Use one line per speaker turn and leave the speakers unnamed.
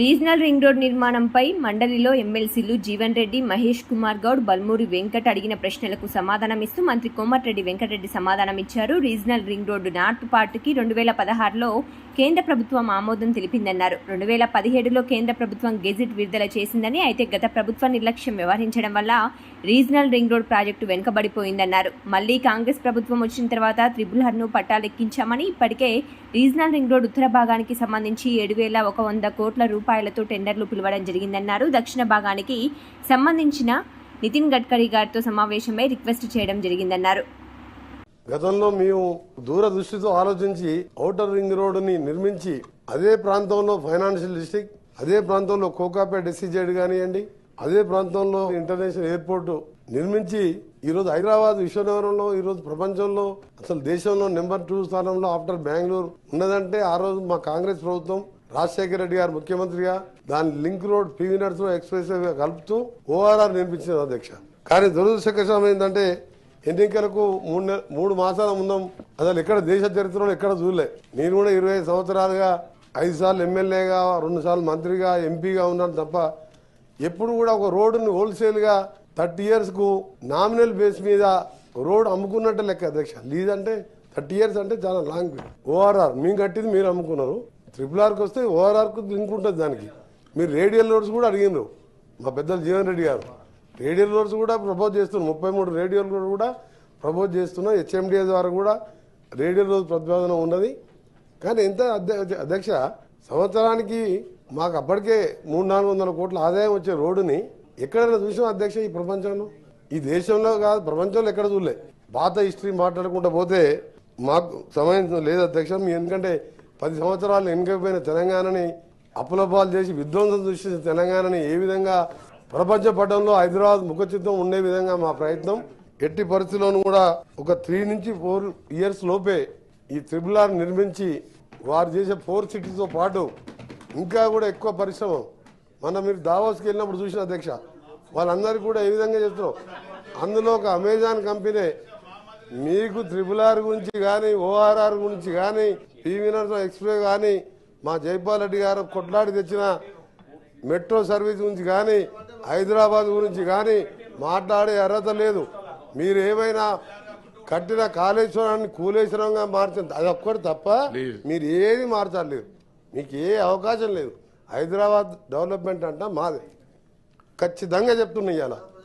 Regional ring road నిర్మాణంపై మండలిలో ఎమ్మెల్సీలు జీవన్ రెడ్డి మహేష్ కుమార్ గౌడ్ బల్మూరి వెంకట్ అడిగిన ప్రశ్నలకు సమాధానమిస్తూ మంత్రి కోమటిరెడ్డి వెంకటరెడ్డి సమాధానమిచ్చారు. రీజనల్ రింగ్ రోడ్డు నార్త్ పార్ట్కి రెండు వేల పదహారులో కేంద్ర ప్రభుత్వం ఆమోదం తెలిపిందన్నారు. రెండు వేల పదిహేడులో కేంద్ర ప్రభుత్వం గెజిట్ విడుదల చేసిందని అయితే గత ప్రభుత్వ నిర్లక్ష్యం వ్యవహరించడం వల్ల రీజనల్ రింగ్ రోడ్ ప్రాజెక్టు వెనుకబడిపోయిందన్నారు. మళ్ళీ కాంగ్రెస్ ప్రభుత్వం వచ్చిన తర్వాత త్రిబుల్ హర్ను పట్టాలెక్కించామని ఇప్పటికే రీజనల్ రింగ్ రోడ్ ఉత్తర భాగానికి సంబంధించి ఏడు వేల ఒక వంద కోట్ల రూపాయలు రూపాయలతో టెండర్లు పిలవడం జరిగిందన్నారు. దక్షిణ భాగానికి సంబంధించిన నితిన్ గడ్కరీ గారితో సమావేశమై రిక్వెస్ట్ చేయడం జరిగిందన్నారు.
గతంలో మేము దూరదృష్టితో ఆలోచించి ఔటర్ రింగ్ రోడ్డుని నిర్మించి అదే ప్రాంతంలో ఫైనాన్షియల్ డిస్ట్రిక్ట్ అదే ప్రాంతంలో కోకాపేట డిసిజెడ్ కానివ్వండి అదే ప్రాంతంలో ఇంటర్నేషనల్ ఎయిర్పోర్ట్ నిర్మించి ఈరోజు హైదరాబాద్ విశ్వనగరంలో ఈరోజు ప్రపంచంలో అసలు దేశంలో నెంబర్ టూ స్థానంలో ఆఫ్టర్ బెంగళూరు ఉన్నదంటే ఆ రోజు మా కాంగ్రెస్ ప్రభుత్వం రాజశేఖర రెడ్డి గారు ముఖ్యమంత్రిగా దాని link road PV Narasimha expressway కలుపుతూ ఓఆర్ఆర్ నిర్మించిన అధ్యక్ష. కానీ దురదృష్టకరం ఏంటంటే ఎన్నికలకు మూడు నె- మూడు మాసాల ముందం అసలు ఎక్కడ దేశ చరిత్రలో ఎక్కడ చూడలే. నేను కూడా ఇరవై ఐదు సంవత్సరాలుగా ఐదు సార్లు ఎమ్మెల్యేగా రెండు సార్లు మంత్రిగా ఎంపీగా ఉన్నాను తప్ప ఎప్పుడు కూడా ఒక రోడ్డుని హోల్సేల్గా థర్టీ ఇయర్స్కు నామినల్ బేస్ మీద రోడ్ అమ్ముకున్నట్టు లెక్క అధ్యక్ష. లీజ్ అంటే థర్టీ ఇయర్స్ అంటే చాలా లాంగ్ ఓఆర్ఆర్ మేము కట్టింది మీరు అమ్ముకున్నారు. ట్రిపుల్ ఆర్కి వస్తే ఓఆర్ఆర్కు లింక్ ఉంటుంది దానికి. మీరు రేడియల్ రోడ్స్ కూడా అడిగినారు మా పెద్దలు జీవన్ రెడ్డి గారు. రేడియల్ రోడ్స్ కూడా ప్రపోజ్ చేస్తున్నారు. ముప్పై మూడు రేడియల్ రోడ్ కూడా ప్రపోజ్ చేస్తున్నాం హెచ్ఎండిఏ ద్వారా కూడా రేడియల్ రోడ్ ప్రతిపాదన ఉన్నది. కానీ ఎంత అధ్య- అధ్యక్ష సంవత్సరానికి మాకు అప్పటికే మూడు నాలుగు వందల కోట్ల ఆదాయం వచ్చే రోడ్డుని ఎక్కడైనా చూసాం అధ్యక్ష ఈ ప్రపంచంలో. ఈ దేశంలో కాదు ప్రపంచంలో ఎక్కడ చూడలే. పాత హిస్టరీ మాట్లాడుకుంటూ పోతే మాకు సమయం లేదు అధ్యక్ష. మీ ఎందుకంటే పది సంవత్సరాలు వెనుకపోయిన తెలంగాణని అప్పులపాలు చేసి విధ్వంసం సృష్టించిన తెలంగాణని ఏ విధంగా ప్రపంచ పటంలో హైదరాబాద్ ముఖచిత్రం ఉండే విధంగా మా ప్రయత్నం ఎట్టి పరిస్థితుల్లోనూ కూడా ఒక త్రీ నుంచి ఫోర్ ఇయర్స్ లోపే ఈ త్రిబుల్ ఆర్ నిర్మించి వారు చేసే ఫోర్ సిటీస్తో పాటు ఇంకా కూడా ఎక్కువ పరిశ్రమ. మన మీరు దావోస్కి వెళ్ళినప్పుడు చూసిన అధ్యక్ష వాళ్ళందరికీ కూడా ఏ విధంగా చెప్తున్నాం అందులో ఒక అమెజాన్ కంపెనీ మీకు త్రిబుల్ ఆర్ గురించి కానీ ఓఆర్ఆర్ గురించి కానీ పివి నరసింహ ఎక్స్ప్రెస్ కానీ మా జైపాల్ రెడ్డి గారు కొట్లాడి తెచ్చిన మెట్రో సర్వీస్ గురించి కానీ హైదరాబాద్ గురించి కానీ మాట్లాడే అర్హత లేదు. మీరు ఏమైనా కట్టిన కాళేశ్వరాన్ని కూలేశ్వరంగా మార్చింది అది ఒక్కటి తప్ప మీరు ఏది మార్చలేదు. మీకు ఏ అవకాశం లేదు. హైదరాబాద్ డెవలప్మెంట్ అంట మాది. ఖచ్చితంగా చెప్తున్నా ఇవాళ